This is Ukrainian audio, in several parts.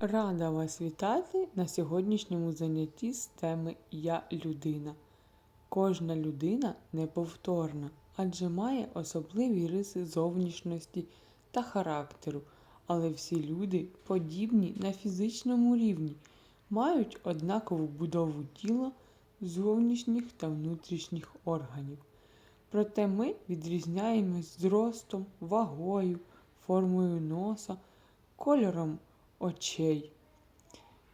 Рада вас вітати на сьогоднішньому занятті з теми Я людина. Кожна людина неповторна, адже має особливі риси зовнішності та характеру, але всі люди подібні на фізичному рівні, мають однакову будову тіла, зовнішніх та внутрішніх органів. Проте ми відрізняємось зростом, вагою, формою носа, кольором очей.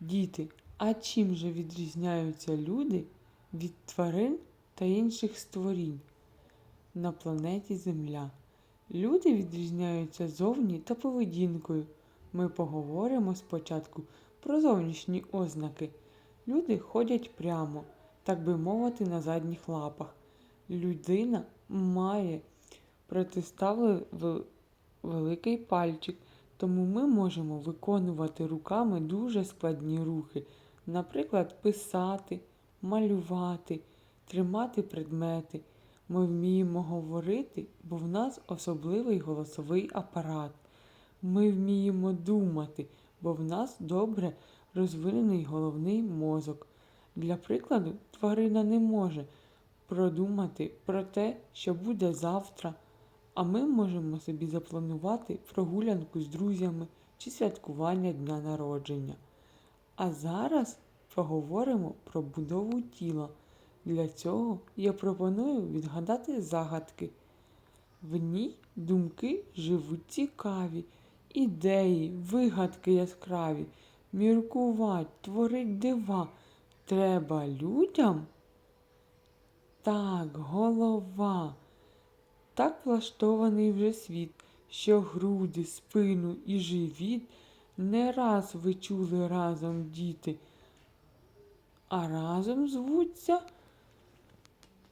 Діти, а чим же відрізняються люди від тварин та інших створінь на планеті Земля? Люди відрізняються зовні та поведінкою. Ми поговоримо спочатку про зовнішні ознаки. Люди ходять прямо, так би мовити, на задніх лапах. Людина має протиставлений великий пальчик, тому ми можемо виконувати руками дуже складні рухи, наприклад, писати, малювати, тримати предмети. Ми вміємо говорити, бо в нас особливий голосовий апарат. Ми вміємо думати, бо в нас добре розвинений головний мозок. Для прикладу, тварина не може продумати про те, що буде завтра, а ми можемо собі запланувати прогулянку з друзями чи святкування дня народження. А зараз поговоримо про будову тіла. Для цього я пропоную відгадати загадки. В ній думки живуть цікаві, ідеї, вигадки яскраві, міркувать, творить дива. Треба людям? Так, голова. Так влаштований вже світ, що груди, спину і живіт не раз ви чули разом діти, а разом звуться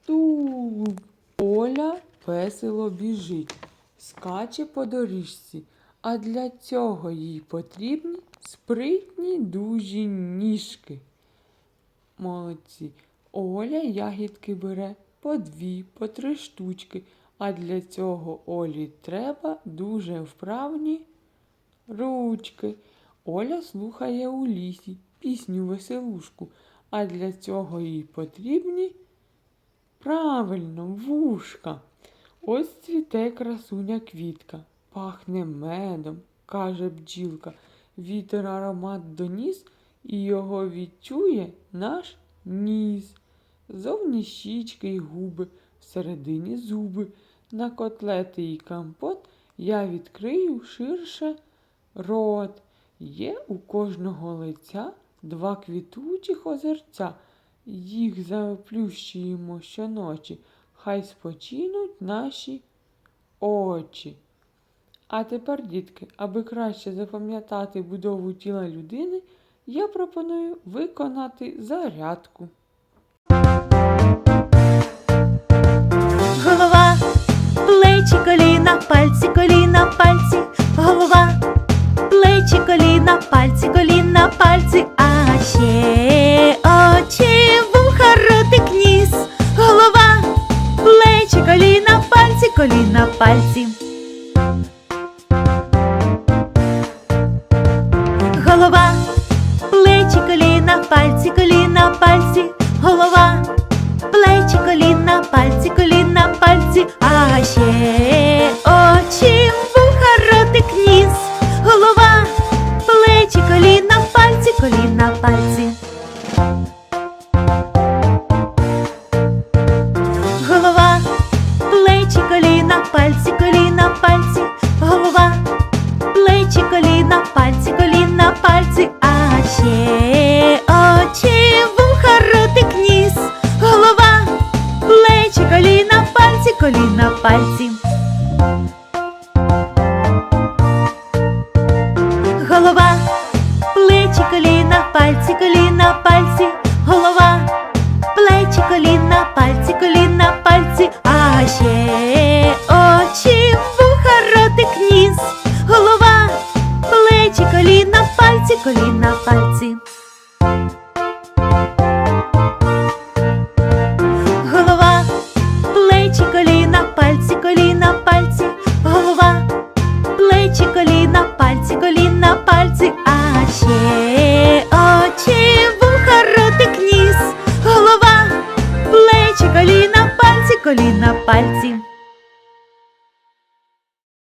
тулуб. Оля весело біжить, скаче по доріжці, а для цього їй потрібні спритні дужі ніжки. Молодці. Оля ягідки бере по дві, по три штучки, а для цього Олі треба дуже вправні ручки. Оля слухає у лісі пісню веселушку, а для цього їй потрібні правильно вушка. Ось цвіте красуня квітка, пахне медом, каже бджілка. Вітер аромат доніс і його відчує наш ніс. Зовні щічки й губи, всередині зуби, на котлети й компот я відкрию ширше рот. Є у кожного лиця два квітучих озерця. Їх заплющуємо щоночі, хай спочинуть наші очі. А тепер, дітки, аби краще запам'ятати будову тіла людини, я пропоную виконати зарядку. Плечі, коліна, пальці, коліна, пальці, голова, плечі, коліна, пальці, коліна, пальці, а ще очі, вуха, ротик, ніс, голова, плечі, коліна, пальці, коліна, пальці. Голова, плечі, коліна, пальці, коліна, пальці, коліна, пальці, а ще очі, вуха, ротик, ніс, голова, плечі, коліна, пальці, коліна, пальці. Голова, плечі, коліна, пальці, коліна, пальці, голова, плечі, коліна, пальці, коліна, пальці, а ще пальці, коліна, пальці. Голова, плечі, коліна, пальці, коліна, пальці, голова, плечі, коліна, пальці, коліна, пальці, а ще очі, вуха, ротик, ніс, голова, плечі, коліна, пальці, коліна, пальці.